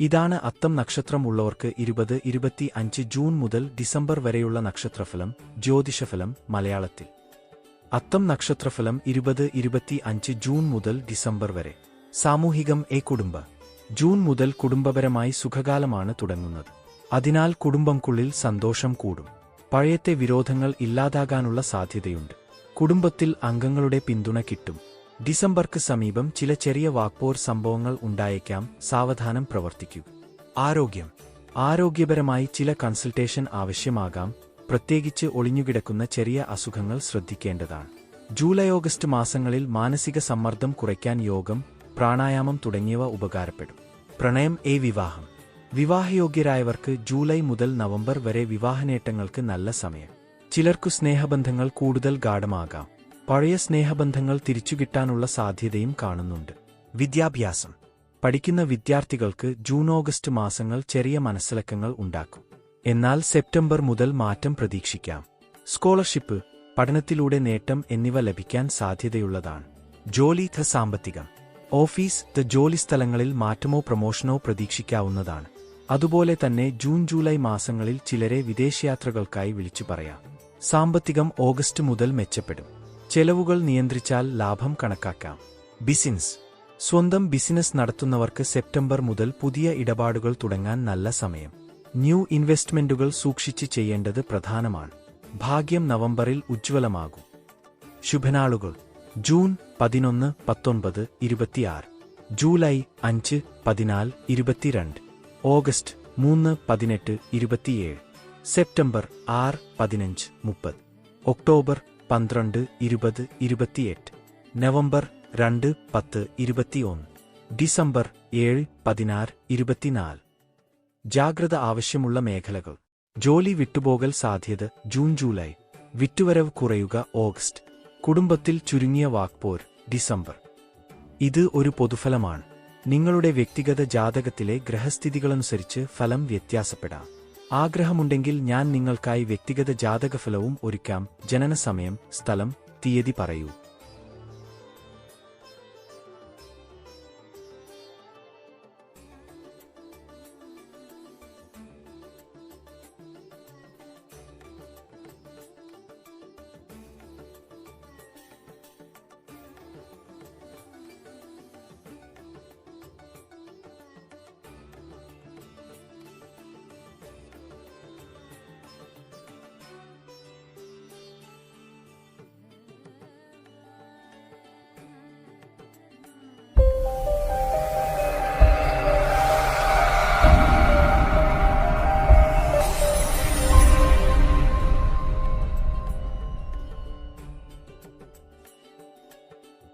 ഇതാണ് അത്തം നക്ഷത്രം ഉള്ളവർക്ക് ഇരുപത് ഇരുപത്തി അഞ്ച് ജൂൺ മുതൽ ഡിസംബർ വരെയുള്ള നക്ഷത്രഫലം ജ്യോതിഷഫലം മലയാളത്തിൽ. അത്തം നക്ഷത്രഫലം ഇരുപത് ഇരുപത്തി അഞ്ച് ജൂൺ മുതൽ ഡിസംബർ വരെ. സാമൂഹികം എ കുടുംബ. ജൂൺ മുതൽ കുടുംബപരമായി സുഖകാലമാണ് തുടങ്ങുന്നത്. അതിനാൽ കുടുംബംക്കുള്ളിൽ സന്തോഷം കൂടും. പഴയത്തെ വിരോധങ്ങൾ ഇല്ലാതാകാനുള്ള സാധ്യതയുണ്ട്. കുടുംബത്തിൽ അംഗങ്ങളുടെ പിന്തുണ കിട്ടും. ഡിസംബർക്ക് സമീപം ചില ചെറിയ വാക്പോർ സംഭവങ്ങൾ ഉണ്ടായേക്കാം. സാവധാനം പ്രവർത്തിക്കൂ. ആരോഗ്യം. ആരോഗ്യപരമായി ചില കൺസൾട്ടേഷൻ ആവശ്യമാകാം. പ്രത്യേകിച്ച് ഒളിഞ്ഞുകിടക്കുന്ന ചെറിയ അസുഖങ്ങൾ ശ്രദ്ധിക്കേണ്ടതാണ്. ജൂലൈ ഓഗസ്റ്റ് മാസങ്ങളിൽ മാനസിക സമ്മർദ്ദം കുറയ്ക്കാൻ യോഗം പ്രാണായാമം തുടങ്ങിയവ ഉപകാരപ്പെടും. പ്രണയം എ വിവാഹം. വിവാഹയോഗ്യരായവർക്ക് ജൂലൈ മുതൽ നവംബർ വരെ വിവാഹനേട്ടങ്ങൾക്ക് നല്ല സമയം. ചിലർക്കു സ്നേഹബന്ധങ്ങൾ കൂടുതൽ ഗാഠമാകാം. പഴയ സ്നേഹബന്ധങ്ങൾ തിരിച്ചുകിട്ടാനുള്ള സാധ്യതയും കാണുന്നുണ്ട്. വിദ്യാഭ്യാസം. പഠിക്കുന്ന വിദ്യാർത്ഥികൾക്ക് ജൂൺ ഓഗസ്റ്റ് മാസങ്ങൾ ചെറിയ മനസ്സിലക്കങ്ങൾ ഉണ്ടാക്കും. എന്നാൽ സെപ്റ്റംബർ മുതൽ മാറ്റം പ്രതീക്ഷിക്കാം. സ്കോളർഷിപ്പ് പഠനത്തിലൂടെ നേട്ടം എന്നിവ ലഭിക്കാൻ സാധ്യതയുള്ളതാണ്. ജോലി ധ സാമ്പത്തികം. ഓഫീസ് ത ജോലിസ്ഥലങ്ങളിൽ മാറ്റമോ പ്രമോഷനോ പ്രതീക്ഷിക്കാവുന്നതാണ്. അതുപോലെ തന്നെ ജൂൺ ജൂലൈ മാസങ്ങളിൽ ചിലരെ വിദേശയാത്രകൾക്കായി വിളിച്ചു പറയാം. സാമ്പത്തികം ഓഗസ്റ്റ് മുതൽ മെച്ചപ്പെടും. ചെലവുകൾ നിയന്ത്രിച്ചാൽ ലാഭം കണക്കാക്കാം. ബിസിനസ്. സ്വന്തം ബിസിനസ് നടത്തുന്നവർക്ക് സെപ്റ്റംബർ മുതൽ പുതിയ ഇടപാടുകൾ തുടങ്ങാൻ നല്ല സമയം. ന്യൂ ഇൻവെസ്റ്റ്മെന്റുകൾ സൂക്ഷിച്ച് ചെയ്യേണ്ടത് പ്രധാനമാണ്. ഭാഗ്യം നവംബറിൽ ഉജ്ജ്വലമാകും. ശുഭനാളുകൾ. ജൂൺ പതിനൊന്ന് പത്തൊൻപത് ഇരുപത്തിയാറ്. ജൂലൈ അഞ്ച് പതിനാല് ഇരുപത്തിരണ്ട്. ഓഗസ്റ്റ് മൂന്ന് പതിനെട്ട് ഇരുപത്തിയേഴ്. സെപ്റ്റംബർ ആറ് പതിനഞ്ച് മുപ്പത്. ഒക്ടോബർ പന്ത്രണ്ട് ഇരുപത് ഇരുപത്തിയെട്ട്. നവംബർ രണ്ട് പത്ത് ഇരുപത്തിയൊന്ന്. ഡിസംബർ ഏഴ് പതിനാറ് ഇരുപത്തിനാല്. ജാഗ്രത ആവശ്യമുള്ള മേഖലകൾ. ജോലി വിട്ടുപോകൽ സാധ്യത ജൂൺ ജൂലൈ. വിറ്റുവരവ് കുറയുക ഓഗസ്റ്റ്. കുടുംബത്തിൽ ചുരുങ്ങിയ വാക്പോർ ഡിസംബർ. ഇത് ഒരു പൊതുഫലമാണ്. നിങ്ങളുടെ വ്യക്തിഗത ജാതകത്തിലെ ഗ്രഹസ്ഥിതികളനുസരിച്ച് ഫലം വ്യത്യാസപ്പെടാം. ആഗ്രഹമുണ്ടെങ്കിൽ ഞാൻ നിങ്ങൾക്കായി വ്യക്തിഗത ജാതകഫലവും ഒരുക്കാം. ജനനസമയം സ്ഥലം തീയതി പറയൂ.